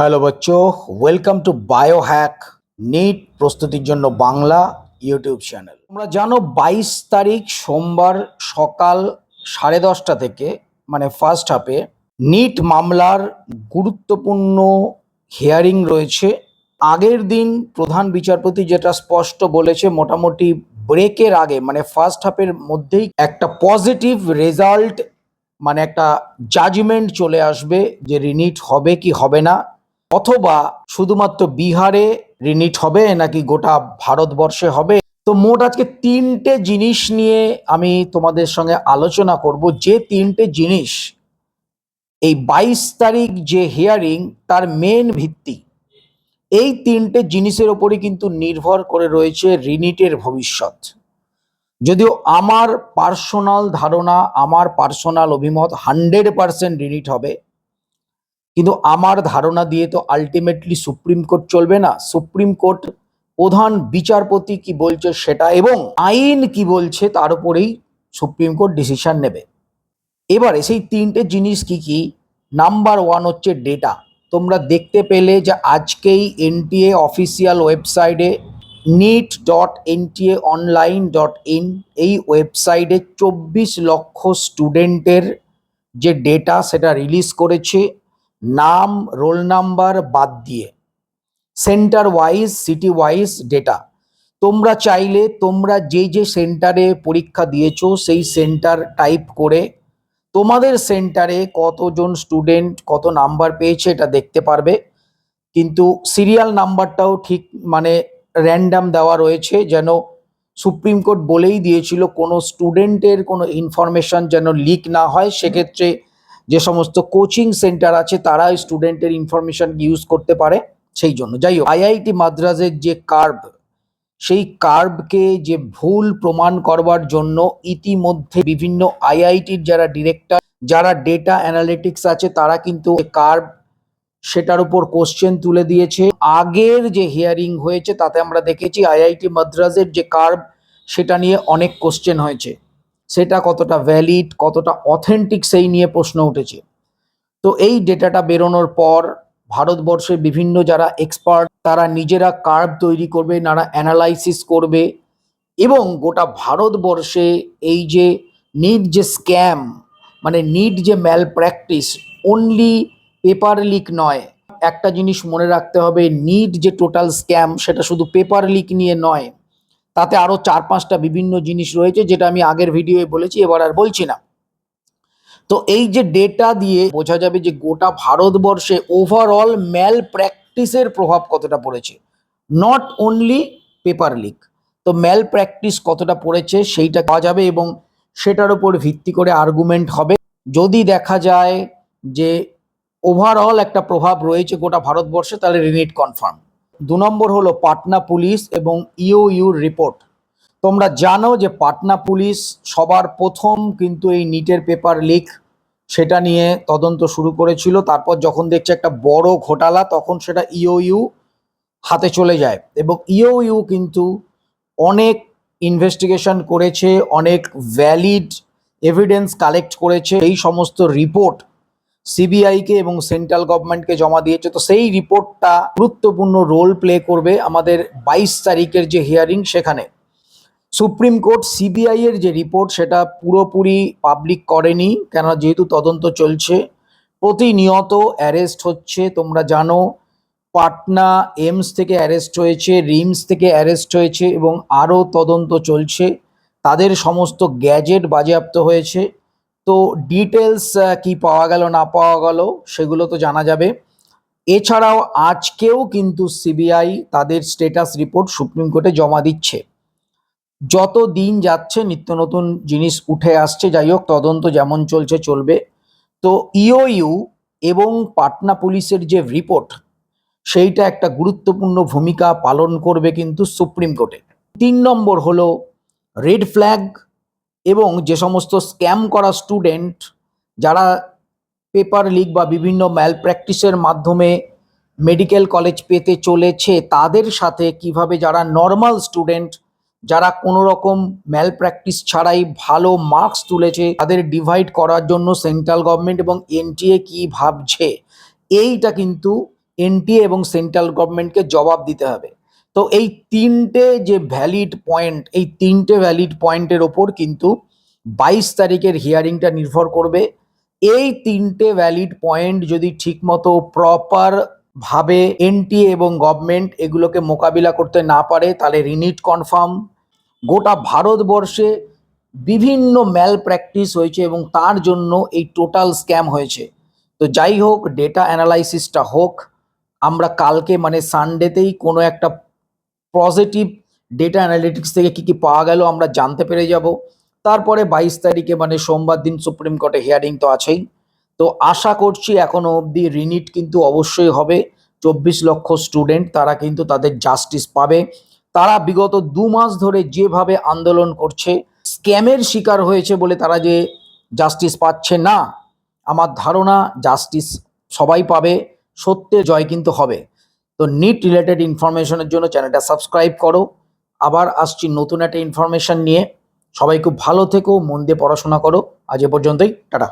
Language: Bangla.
Hello Bachchon welcome to bio hack NEET প্রস্তুতির জন্য বাংলা ইউটিউব চ্যানেল তোমরা জানো বাইশ তারিখ সোমবার সকাল সাড়ে দশটা থেকে মানে ফার্স্ট হাফে নিট মামলার গুরুত্বপূর্ণ হিয়ারিং রয়েছে। আগের দিন প্রধান বিচারপতি যেটা স্পষ্ট বলেছে, মোটামুটি ব্রেকের আগে মানে ফার্স্ট হাফের মধ্যেই একটা পজিটিভ রেজাল্ট মানে একটা জাজমেন্ট চলে আসবে যে রিনিট হবে কি হবে না। অথবা শুধুমাত্র বিহারে রিনিট হবে নাকি গোটা ভারতবর্ষে হবে? তো মোট আজকে তিনটে জিনিস নিয়ে আমি তোমাদের সঙ্গে আলোচনা করব। যে তিনটে জিনিস, এই বাইশ তারিখ যে হিয়ারিং তার মেন ভিত্তি, এই তিনটে জিনিসের ওপরই কিন্তু নির্ভর করে রয়েছে রিনিটের ভবিষ্যৎ। যদিও আমার পার্সোনাল ধারণা, আমার পার্সোনাল অভিমত হান্ড্রেড পার্সেন্ট রিনিট হবে কিন্তু আমার ধারণা দিয়ে তো আলটিমেটলি সুপ্রিম কোর্ট চলবে না। সুপ্রিম কোর্ট প্রধান বিচারপতি কি বলছে সেটা এবং আইন কি বলছে তার উপরেই সুপ্রিম কোর্ট ডিসিশন নেবে। এবারে সেই তিনটে জিনিস কি কি? নাম্বার ওয়ান হচ্ছে ডেটা তোমরা দেখতে পেলে যে আজকেই এনটিএ অফিসিয়াল ওয়েবসাইটে NEET dot NTA online dot in এই ওয়েবসাইটে চব্বিশ লক্ষ স্টুডেন্টের যে ডেটা সেটা রিলিজ করেছে। নাম, রোল নাম্বার বাদ দিয়ে। Centre wise, city wise data. তোমরা চাইলে, তোমরা যে যে সেন্টারে পরীক্ষা দিয়েছ, সেই সেন্টার টাইপ করে তোমাদের সেন্টারে কতজন স্টুডেন্ট, কত নাম্বার পেয়েছে এটা দেখতে পারবে। কিন্তু সিরিয়াল নাম্বারটাও ঠিক মানে র্যান্ডাম দেওয়া রয়েছে, যেন সুপ্রিম কোর্ট বলেই দিয়েছিল, কোনো স্টুডেন্টের কোনো ইনফরমেশন যেন লিক না হয়, সেক্ষেত্রে যে সমস্ত কোচিং সেন্টার আছে, তারা স্টুডেন্টের ইনফরমেশন ইউজ করতে পারে সেই জন্য। যাই হোক আইআইটি মাদ্রাজের যে কার্ভ সেই কার্ভকে যে ভুল প্রমাণ করবার জন্য ইতিমধ্যে বিভিন্ন আইআইটির যারা ডিরেক্টর যারা ডেটা অ্যানালিটিক্স আছে, তারা কিন্তু কার্ভ সেটার উপর কোশ্চেন তুলে দিয়েছে। আগের যে হিয়ারিং হয়েছে, তাতে আমরা দেখেছি আইআইটি মাদ্রাজের যে কার্ভ সেটা নিয়ে অনেক কোশ্চেন হয়েছে। সেটা কতটা ভ্যালিড কতটা অথেন্টিক সেই নিয়ে প্রশ্ন উঠেছে। তো এই ডেটাটা বেরোনোর পর ভারতবর্ষের বিভিন্ন যারা এক্সপার্ট তারা নিজেরা কার্ভ তৈরি করবে, নানা অ্যানালাইসিস করবে এবং গোটা ভারতবর্ষে এই যে নিট যে স্ক্যাম মানে নিট যে malpractice only paper leak নয়। একটা জিনিস মনে রাখতে হবে নিট যে টোটাল স্ক্যাম সেটা শুধু পেপার লিক নিয়ে নয়। তাতে আরও চার পাঁচটা বিভিন্ন জিনিস রয়েছে, যেটা আমি আগের ভিডিওয়ে বলেছি, এবার আর বলছি না। তো এই যে ডেটা দিয়ে বোঝা যাবে যে গোটা ভারতবর্ষে ওভারঅল ম্যাল প্র্যাকটিসের প্রভাব কতটা পড়েছে। নট অনলি পেপার লিক তো ম্যাল প্র্যাকটিস কতটা পড়েছে সেইটা পাওয়া যাবে এবং সেটার উপর ভিত্তি করে আর্গুমেন্ট হবে। যদি দেখা যায় যে ওভারঅল একটা প্রভাব রয়েছে গোটা ভারতবর্ষে, তাহলে রিনিট কনফার্ম দু নম্বর হলো পাটনা পুলিশ এবং ইউ ইউর রিপোর্ট তোমরা জানো যে পাটনা পুলিশ সবার প্রথম কিন্তু এই নিটের পেপার লিক সেটা নিয়ে তদন্ত শুরু করেছিল। তারপর যখন দেখছে একটা বড় ঘোটালা, তখন সেটা ইউ হাতে চলে যায়। এবং ইউ কিন্তু অনেক ইনভেস্টিগেশন করেছে, অনেক ভ্যালিড এভিডেন্স কালেক্ট করেছে। এই সমস্ত রিপোর্ট সিবিআইকে এবং সেন্ট্রাল গভর্নমেন্টকে জমা দিয়েছে। তো সেই রিপোর্টটা গুরুত্বপূর্ণ রোল প্লে করবে আমাদের বাইশ তারিখের যে হিয়ারিং সেখানে। সুপ্রিম কোর্ট সিবিআই এর যে রিপোর্ট সেটা পুরোপুরি পাবলিক করেনি, কেননা যেহেতু তদন্ত চলছে, প্রতিনিয়ত অ্যারেস্ট হচ্ছে, তোমরা জানো, পাটনা এমস থেকে অ্যারেস্ট হয়েছে রিমস থেকে অ্যারেস্ট হয়েছে এবং আরও তদন্ত চলছে। তাদের সমস্ত গ্যাজেট বাজেয়াপ্ত হয়েছে। তো ডিটেলস কি পাওয়া গেল, না পাওয়া গেল, সেগুলো তো জানা যাবে। এছাড়াও আজকেও কিন্তু সিবিআই তাদের স্টেটাস রিপোর্ট সুপ্রিম কোর্টে জমা দিচ্ছে। যত দিন যাচ্ছে, নিত্য নতুন জিনিস উঠে আসছে, যাই হোক, তদন্ত যেমন চলছে, চলবে। তো ইউ এবং পাটনা পুলিশের যে রিপোর্ট সেইটা একটা গুরুত্বপূর্ণ ভূমিকা পালন করবে কিন্তু সুপ্রিম কোর্টে। তিন নম্বর হলো রেড ফ্ল্যাগ এবং যে সমস্ত স্ক্যাম করা স্টুডেন্ট যারা পেপার লিক বা বিভিন্ন ম্যাল প্র্যাকটিসের মাধ্যমে মেডিকেল কলেজ পেতে চলেছে, তাদের সাথে কীভাবে যারা নর্মাল স্টুডেন্ট যারা কোনো রকম ম্যাল প্র্যাকটিস ছাড়াই ভালো মার্কস তুলেছে, তাদের ডিভাইড করার জন্য সেন্ট্রাল গভর্নমেন্ট এবং এনটিএ কি ভাবছে, এইটা কিন্তু এনটিএ এবং সেন্ট্রাল গভর্নমেন্টকে জবাব দিতে হবে। তো এই তিনটে যে ভ্যালিড পয়েন্ট এই তিনটে ভ্যালিড পয়েন্টের ওপর কিন্তু বাইশ তারিখের হিয়ারিংটা নির্ভর করবে। এই তিনটে ভ্যালিড পয়েন্ট যদি ঠিকমতো প্রপার ভাবে এনটিএ এবং গভর্নমেন্ট এগুলোকে মোকাবিলা করতে না পারে, তাহলে রিনিট কনফার্ম গোটা ভারতবর্ষে বিভিন্ন ম্যাল প্র্যাকটিস হয়েছে এবং তার জন্য এই টোটাল স্ক্যাম হয়েছে। তো যাই হোক ডেটা অ্যানালাইসিসটা হোক, আমরা কালকে মানে সানডেতেই কোনো একটা পজিটিভ ডেটা অ্যানালিটিক্স থেকে কি কি পাওয়া গেল আমরা জানতে পেরে যাব। তারপরে বাইশ তারিখে মানে সোমবার দিন সুপ্রিম কোর্টে হিয়ারিং তো আছেই। তো আশা করছি এখনও অবধি রিনিট কিন্তু অবশ্যই হবে। চব্বিশ লক্ষ স্টুডেন্ট তারা কিন্তু তাদের জাস্টিস পাবে। তারা বিগত দু মাস ধরে যেভাবে আন্দোলন করছে, স্ক্যামের শিকার হয়েছে বলে তারা যে জাস্টিস পাচ্ছে না, আমার ধারণা জাস্টিস সবাই পাবে, সত্যের জয় কিন্তু হবে। তো নিট রিলেটেড ইনফরমেশনের জন্য চ্যানেলটা সাবস্ক্রাইব করো। আবার আসছি নতুন একটা ইনফরমেশন নিয়ে। সবাই খুব ভালো থেকো, মন দিয়ে পড়াশোনা করো। আজ এ পর্যন্তই, টাটা।